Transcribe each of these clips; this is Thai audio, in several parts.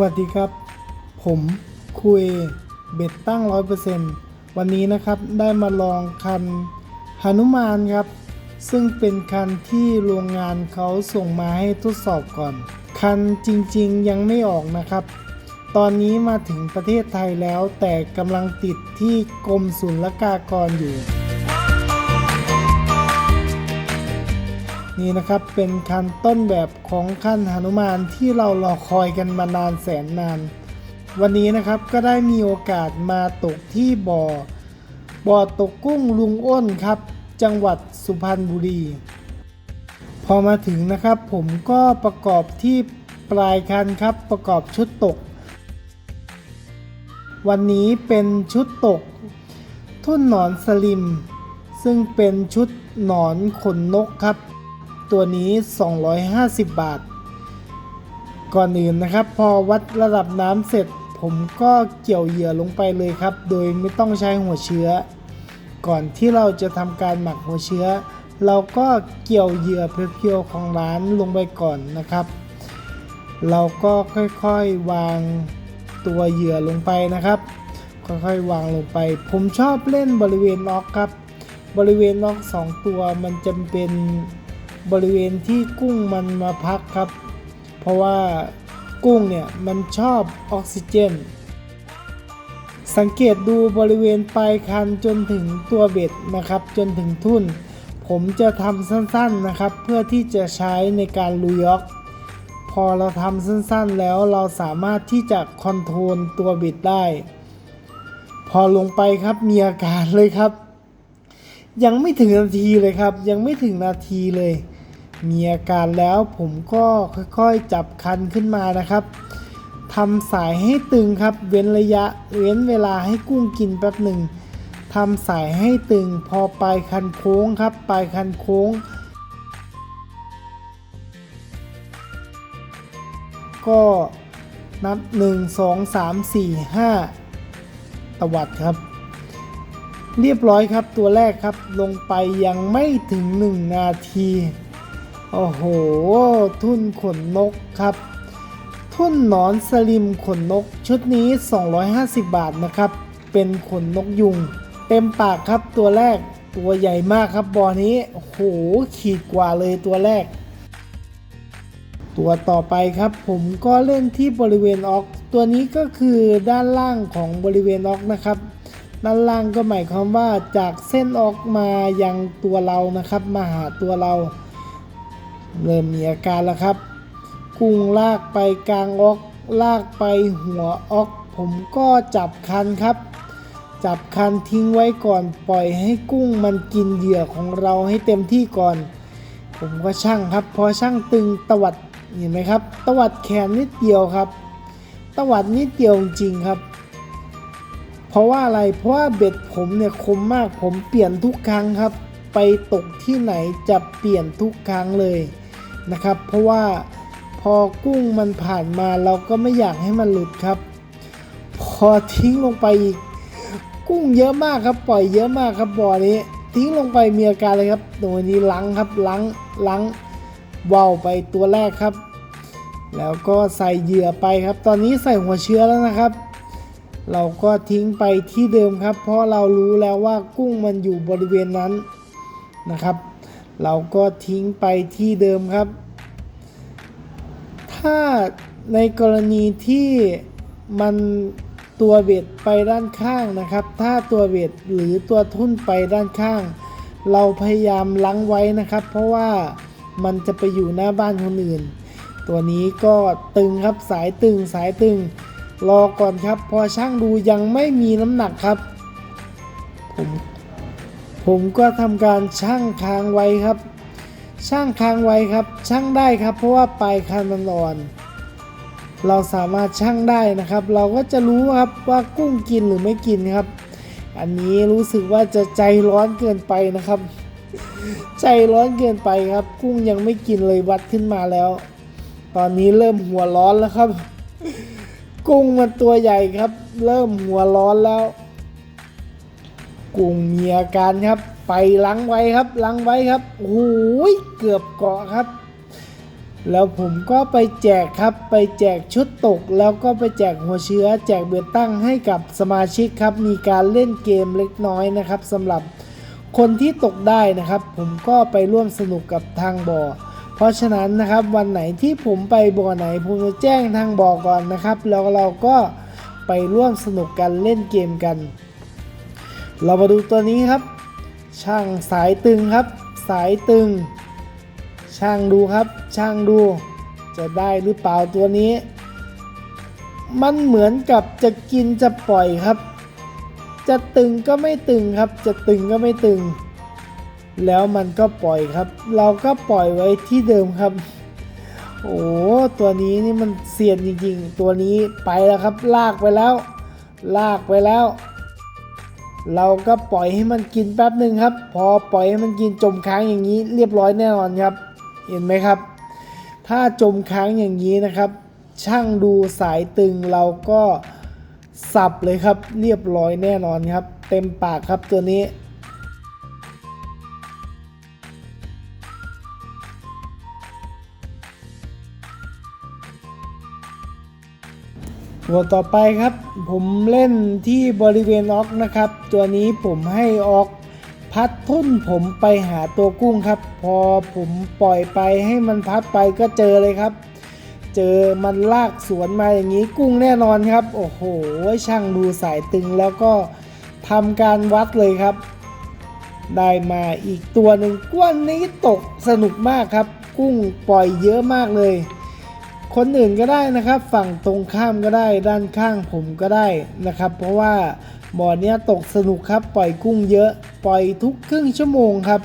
วัสดีครับ ผมคุยเบ็ดตั้งร้อยเปอร์เซนต์วันนี้นะครับได้มาลองคันหนุมานครับ ซึ่งเป็นคันที่โรงงานเขาส่งมาให้ทดสอบก่อน คันจริงๆยังไม่ออกนะครับ ตอนนี้มาถึงประเทศไทยแล้วแต่กำลังติดที่กรมศุลกากรอยู่ นี่นะครับเป็นคันต้นแบบของคันหนุมานที่เรารอคอยกันมานานแสนนาน วันนี้นะครับก็ได้มีโอกาสมาตกที่บ่อ บ่อตกกุ้งลุงอ้นครับ จังหวัดสุพรรณบุรี พอมาถึงนะครับ ผมก็ประกอบที่ปลายคันครับประกอบชุดตก วันนี้เป็นชุดตก ทุ่นหนอนสลิม ซึ่งเป็นชุดหนอนขนนกครับ ตัวนี้ 250 บาท ก่อนอื่นนะครับ พอวัดระดับน้ำเสร็จ ผมก็เกี่ยวเหยื่อลงไปเลยครับ โดยไม่ต้องใช้หัวเชื้อ ก่อนที่เราจะทำการหมักหัวเชื้อ เราก็เกี่ยวเหยื่อเพียวๆของร้านลงไปก่อนนะครับ เราก็ค่อยๆวางตัวเหยื่อลงไปนะครับ ค่อยๆวางลงไป ผมชอบเล่นบริเวณน็อกครับ บริเวณน็อกสองตัวมันจะเป็น บริเวณที่กุ้งมันมาพักครับ เพราะว่ากุ้งเนี่ยมันชอบออกซิเจน สังเกตดูบริเวณปลายคันจนถึงตัวเบ็ดนะครับ จนถึงทุ่น ผมจะทำสั้นๆนะครับ เพื่อที่จะใช้ในการลุยอกพอเราทำสั้นๆแล้วเราสามารถที่จะคอนโทรลตัวเบ็ดได้ พอลงไปครับมีอาการเลยครับ ยังไม่ถึงนาทีเลยครับ ยังไม่ถึงนาทีเลย มีอาการแล้วผมก็ค่อยๆจับคันขึ้นมานะครับทำสายให้ตึงครับ เว้นระยะเว้นเวลาให้กุ้งกินแป๊บหนึ่งทำสายให้ตึงพอปลายคันโค้งครับ ปลายคันโค้ง ก็นับ 1 2 3 4 5 ตวัดครับ เรียบร้อยครับตัวแรกครับลงไปยังไม่ถึง 1 นาที โอ้โห ทุ่นขนนกครับ ทุ่นหนอนสลิมขนนกชุดนี้ 250 บาทนะครับ เป็นขนนกยุง เต็มปากครับตัวแรกตัวใหญ่มากครับบอนี้โอ้โหขีดกว่าเลยตัวแรก ตัวต่อไปครับ ผมก็เล่นที่บริเวณออก ตัวนี้ก็คือด้านล่างของบริเวณออกนะครับด้านล่างก็หมายความว่าจากเส้นออกมายังตัวเรานะครับ มาหาตัวเรา เริ่มมีอาการแล้วครับ กุ้งลากไปกลางออกลากไปหัวออก ผมก็จับคันครับ จับคันทิ้งไว้ก่อนปล่อยให้กุ้งมันกินเหยื่อของเราให้เต็มที่ก่อน ผมก็ช่างครับ พอช่างตึงตวัดเห็นไหมครับ ตวัดแขนนิดเดียวครับ ตวัดนิดเดียวจริงครับ เพราะว่าอะไรเพราะว่าเบ็ดผมเนี่ยคมมากผมเปลี่ยนทุกครั้งครับ ไปตกที่ไหนจะเปลี่ยนทุกครั้งเลย นะครับ เพราะว่าพอกุ้งมันผ่านมาเราก็ไม่อยากให้มันหลุดครับ พอทิ้งลงไปอีกกุ้งเยอะมากครับ ปล่อยเยอะมากครับบ่อนี้ ทิ้งลงไปมีอาการเลยครับตัวนี้ลังครับลังลังว่าวไปตัวแรกครับ แล้วก็ใส่เหยื่อไปครับ ตอนนี้ใส่หัวเชื้อแล้วนะครับ เราก็ทิ้งไปที่เดิมครับ เพราะเรารู้แล้วว่ากุ้งมันอยู่บริเวณนั้นนะครับ เราก็ทิ้งไปที่เดิมครับ ถ้าในกรณีที่มันตัวเบ็ดไปด้านข้างนะครับ ถ้าตัวเบ็ดหรือตัวทุ่นไปด้านข้าง เราพยายามล้างไว้นะครับ เพราะว่ามันจะไปอยู่หน้าบ้านคนอื่น ตัวนี้ก็ตึงครับสายตึงสายตึง รอก่อนครับ พอช่างดูยังไม่มีน้ำหนักครับ ผม ผมก็ทำการช่างค้างไว้ครับช่างค้างไว้ครับช่างได้ครับ เพราะว่าปลายคันมันอ่อน เราสามารถช่างได้นะครับ เราก็จะรู้ครับว่ากุ้งกินหรือไม่กินครับ อันนี้รู้สึกว่าจะใจร้อนเกินไปนะครับ ใจร้อนเกินไปครับ กุ้งยังไม่กินเลยวัดขึ้นมาแล้ว ตอนนี้เริ่มหัวร้อนแล้วครับ กุ้งมันตัวใหญ่ครับ เริ่มหัวร้อนแล้ว กุ้งมีอาการครับ ไปล้างไว้ครับล้างไว้ครับโอ้โหเกือบเกาะครับ แล้วผมก็ไปแจกครับไปแจกชุดตก แล้วก็ไปแจกหัวเชื้อ แจกเบ็ดตั้งให้กับสมาชิกครับ มีการเล่นเกมเล็กน้อยนะครับสำหรับคนที่ตกได้นะครับ ผมก็ไปร่วมสนุกกับทางบ่อ เพราะฉะนั้นนะครับวันไหนที่ผมไปบ่อไหนผมจะแจ้งทางบ่อก่อนนะครับ แล้วเราก็ไปร่วมสนุกกันเล่นเกมกัน เรามาดูตัวนี้ครับ ช่างสายตึงครับ สายตึง ช่างดูครับ ช่างดู จะได้หรือเปล่าตัวนี้ มันเหมือนกับจะกินจะปล่อยครับ จะตึงก็ไม่ตึงครับ จะตึงก็ไม่ตึง แล้วมันก็ปล่อยครับ เราก็ปล่อยไว้ที่เดิมครับ โอ้ตัวนี้นี่มันเสียนจริงๆ ตัวนี้ไปแล้วครับ ลากไปแล้ว ลากไปแล้ว เราก็ปล่อยให้มันกินแป๊บหนึ่งครับ พอปล่อยให้มันกินจมค้างอย่างนี้เรียบร้อยแน่นอนครับ เห็นไหมครับ ถ้าจมค้างอย่างนี้นะครับ ช่างดูสายตึงเราก็สับเลยครับ เรียบร้อยแน่นอนครับ เต็มปากครับตัวนี้ ตัวต่อไปครับ ผมเล่นที่บริเวณออกนะครับ ตัวนี้ผมให้ออกพัดทุ่นผมไปหาตัวกุ้งครับ พอผมปล่อยไปให้มันพัดไปก็เจอเลยครับ เจอมันลากสวนมาอย่างนี้กุ้งแน่นอนครับ โอ้โห ช่างดูสายตึงแล้วก็ทำการวัดเลยครับ ได้มาอีกตัวหนึ่งกวนนี้ตกสนุกมากครับ กุ้งปล่อยเยอะมากเลย คนอื่นก็ได้นะครับ ฝั่งตรงข้ามก็ได้ ด้านข้างผมก็ได้นะครับ เพราะว่าบ่อเนี้ยตกสนุกครับ ปล่อยกุ้งเยอะ ปล่อยทุกครึ่งชั่วโมงครับ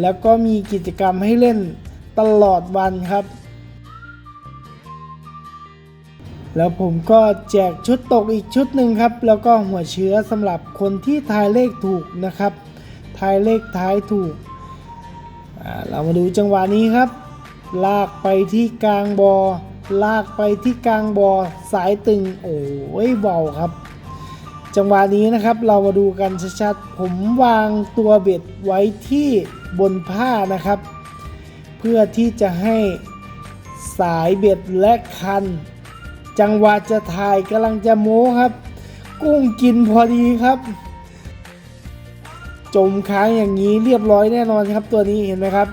แล้วก็มีกิจกรรมให้เล่นตลอดวันครับ แล้วผมก็แจกชุดตกอีกชุดหนึ่งครับ แล้วก็หัวเชื้อสำหรับคนที่ทายเลขถูกนะครับ ทายเลขท้ายถูกอ่าเรามาดูจังหวะนี้ครับ ลากไปที่กลางบอ ลากไปที่กลางบอ สายตึง โอ้ยเบาครับ จังหวะนี้นะครับเรามาดูกันชัดๆ ผมวางตัวเบ็ดไว้ที่บนผ้านะครับ เพื่อที่จะให้สายเบ็ดและคัน จังหวะจะถ่ายกำลังจะโม้ครับ กุ้งกินพอดีครับ จมค้างอย่างนี้เรียบร้อยแน่นอนครับตัวนี้เห็นไหมครับ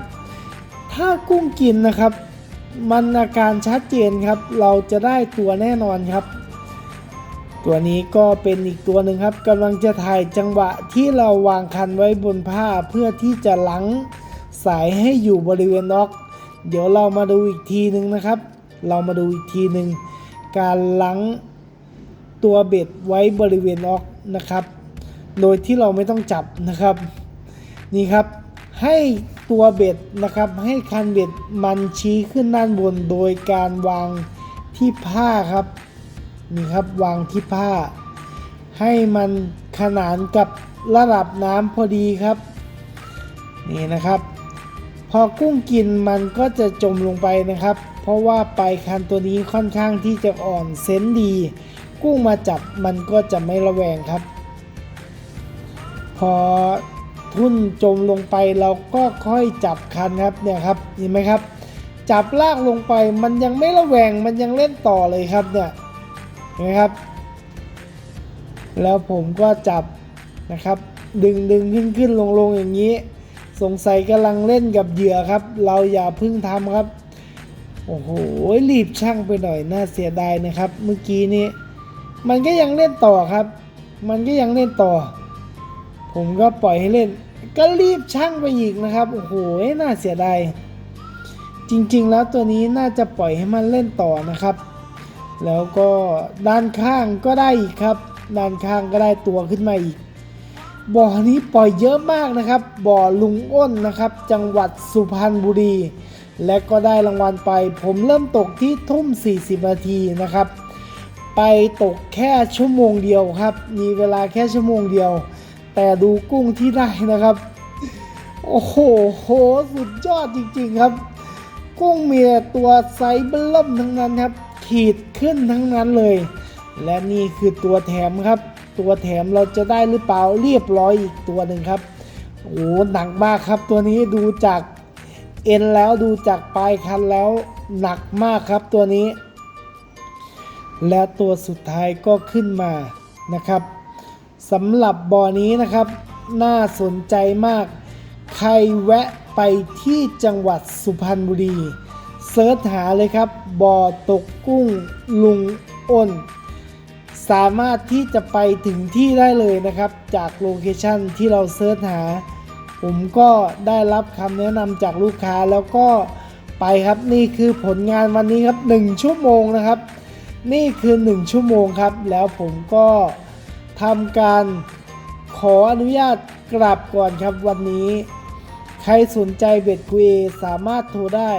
ถ้ากุ้งกินนะครับ มันอาการชัดเจนครับ เราจะได้ตัวแน่นอนครับ ตัวนี้ก็เป็นอีกตัวหนึ่งครับกำลังจะถ่ายจังหวะที่เราวางคันไว้บนผ้าเพื่อที่จะลังสายให้อยู่บริเวณน็อก เดี๋ยวเรามาดูอีกทีหนึ่งนะครับ เรามาดูอีกทีหนึ่งการลังตัวเบ็ดไว้บริเวณน็อกนะครับ โดยที่เราไม่ต้องจับนะครับ นี่ครับ ให้ตัวเบ็ดนะครับให้คันเบ็ดมันชี้ขึ้นด้านบนโดยการวางที่ผ้าครับนี่ครับวางที่ผ้า ให้มันขนานกับระดับน้ำพอดีครับ นี่นะครับ พอกุ้งกินมันก็จะจมลงไปนะครับ เพราะว่าปลายคันตัวนี้ค่อนข้างที่จะอ่อนเซนดี กุ้งมาจับมันก็จะไม่ระแวงครับ พอ ทุ่นจมลงไปเราก็ค่อยจับคันครับเนี่ยครับเห็นไหมครับ จับลากลงไปมันยังไม่ระแวงมันยังเล่นต่อเลยครับเนี่ยเห็นไหมครับ แล้วผมก็จับนะครับ ดึงดึงขึ้นขึ้นลงลงอย่างนี้ สงสัยกำลังเล่นกับเหยื่อครับ เราอย่าเพึ่งทำครับ โอ้โหรีบช่างไปหน่อยน่าเสียดายนะครับ เมื่อกี้นี้มันก็ยังเล่นต่อครับ มันก็ยังเล่นต่อ ผมก็ปล่อยให้เล่น ก็รีบช่างไปอีกนะครับ โอ้โห น่าเสียดาย จริงๆ แล้วตัวนี้น่าจะปล่อยให้มันเล่นต่อนะครับ แล้วก็ด้านข้างก็ได้อีกครับ ด้านข้างก็ได้ตัวขึ้นมาอีก บ่อนี้ปล่อยเยอะมากนะครับ บ่อลุงอ้นนะครับ จังหวัดสุพรรณบุรี และก็ได้รางวัลไป ผมเริ่มตกที่ทุ่ม 40 นาทีนะครับ ไปตกแค่ชั่วโมงเดียวครับ มีเวลาแค่ชั่วโมงเดียว แต่ดูกุ้งที่ได้นะครับ โอ้โหโหสุดยอดจริงๆครับ กุ้งเมียตัวไซส์เบิ่มทั้งนั้นครับ ขีดขึ้นทั้งนั้นเลย และนี่คือตัวแถมครับ ตัวแถมเราจะได้หรือเปล่าเรียบร้อยอีกตัวหนึ่งครับโอ้หนักมากครับตัวนี้ดูจากเอ็นแล้วดูจากปลายคันแล้วหนักมากครับตัวนี้ และตัวสุดท้ายก็ขึ้นมานะครับ สำหรับบ่อนี้นะครับ น่าสนใจมาก ใครแวะไปที่จังหวัดสุพรรณบุรีเซิร์ชหาเลยครับบ่อตกกุ้งลุงอ้น สามารถที่จะไปถึงที่ได้เลยนะครับ จากโลเคชันที่เราเซิร์ชหา ผมก็ได้รับคำแนะนำจากลูกค้าแล้วก็ไปครับนี่คือผลงานวันนี้ครับ 1 ชั่วโมงนะครับ นี่คือ 1 ชั่วโมงครับ แล้วผมก็ ทำการขออนุญาตกลับก่อนครับวันนี้ ใครสนใจเบ็ดกุเอสามารถโทรได้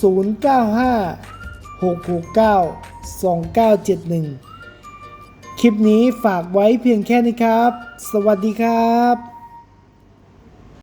095 669 2971 คลิปนี้ฝากไว้เพียงแค่นี้ครับ สวัสดีครับ